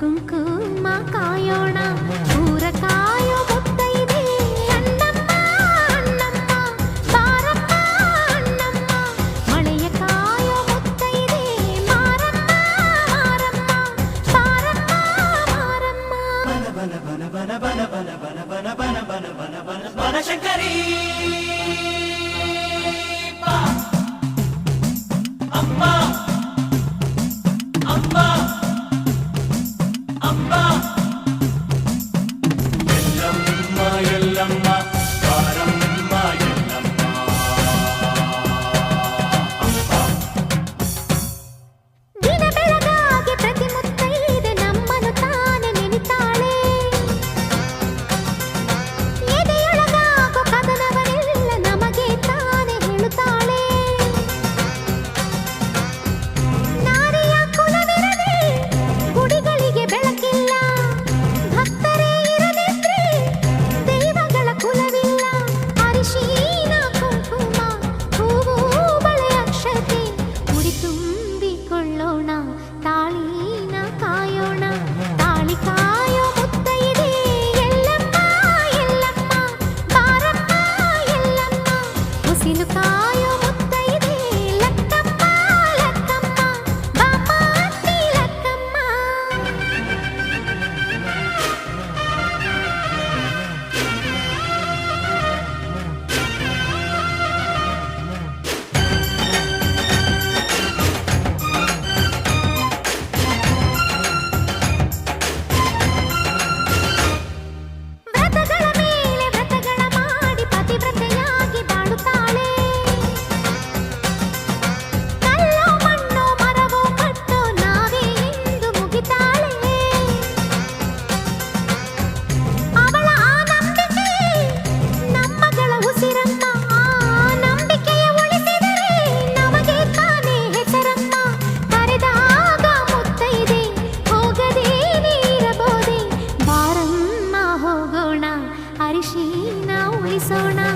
குங்கும காயோண ஊரக்காய முத்தை அம்மா. చిలుకా सोना